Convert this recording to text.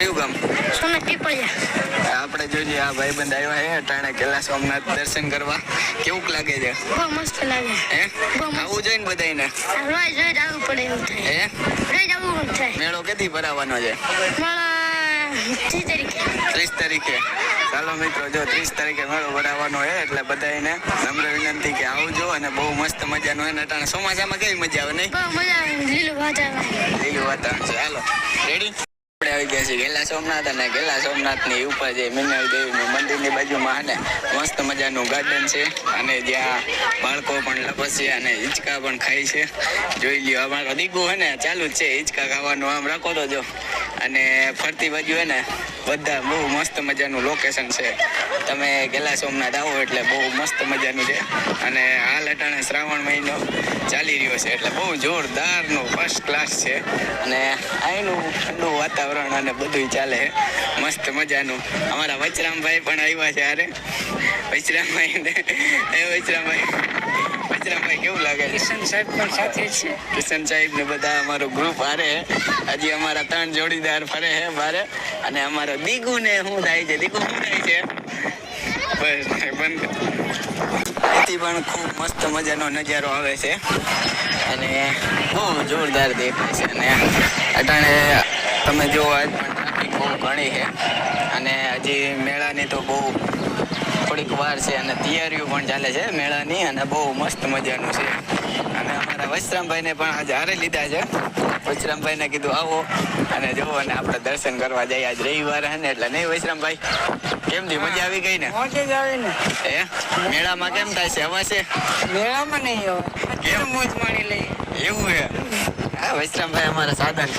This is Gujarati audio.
કયું ગામ? સોનક પીપળિયા આપણે જોઈએ આ ભાઈબંધ આવ્યા છે અટાણે કેલા સોમનાથ દર્શન કરવા. કેવું લાગે છે? બહુ મસ્ત લાગે. હે? આવું જોઈએ ને બધાને રોજ રોજ આવવું પડે એવું થાય. હે? રોજ આવવું થાય. મેળો કેથી ભરાવાનો છે? ત્રીસ તારીખે. ચાલો મિત્રો જો ત્રીસ તારીખે મેળો ભરાવાનો હે એટલે બધાને નમ્ર વિનંતી કે આવજો અને બહુ મસ્ત મજાનો. એને અટાણે ચોમાસામાં કેવી મજા આવે નહીં? બહુ મજા આવે લીલું વાતાવરણ. લીલું વાતાવરણ છે. આવી ગયા છીએ ગેલા સોમનાથ અને ગેલા સોમનાથની ઉપર જે મીનાવી દેવીનું મંદિરની બાજુમાં અને મસ્ત મજાનું ગાર્ડન છે. અને જ્યાં બાળકો પણ લપસે અને હિંચકા પણ ખાય છે. જોઈ લ્યો, અમારો દીકુ હે ને, ચાલુ જ છે હિંચકા ખાવાનું. આમ રાખો તો જો. અને ફરતી બાજુ હે ને બધા બહુ મસ્ત મજાનું લોકેશન છે. તમે ગેલા સોમનાથ આવો એટલે બહુ મસ્ત મજાનું છે. અને હાલ અટાણે શ્રાવણ મહિનો ચાલી રહ્યો છે એટલે બહુ જોરદારનો ફર્સ્ટ ક્લાસ છે. અને અહીંનું ઠંડુ વાતાવરણ અને બધું ચાલે. મસ્ત મજાનું. અમારા વચરામભાઈ પણ આવ્યા છે અરે વચરામભાઈ એ વચરામભાઈ. કેવું લાગે કિશન સાહેબ પણ સાથે છે. કિશન સાહેબ ને બધા અમારું ગ્રુપ હારે હજી અમારા ત્રણ જોડીદાર ફરે છે બારે. અને અમારો દીગુ ને શું થાય છે. દીગુ શું થાય છે? બસ બંધ. અહીંથી પણ ખૂબ મસ્ત મજાનો નજારો આવે છે. અને બહુ જોરદાર દેખાય છે. અને અટાણે તમે જોવા પણ ટ્રાફિક બહુ ઘણી છે. અને હજી મેળાની તો બહુ થોડીક વાર છે અને તૈયારીઓ પણ ચાલે છે મેળાની અને બહુ મસ્ત મજાનું છે. અને અમારા વૈશ્રામભાઈને પણ આજે હારે લીધા છે. વૈશ્રામભાઈને કીધું આવો અને જુઓ અને આપણે દર્શન કરવા જઈએ. આજ રવિવાર હે ને એટલે નહીં વૈશ્રામભાઈ? કેમ થી મજા આવી ગઈ ને? મજા આવે ને. એ મેળામાં કેમ થાય છે? હવા છે? મેળામાં નહીં કેમ? મોજ માણી લઈ એવું છે હા વૈશ્રામભાઈ અમારા સાધન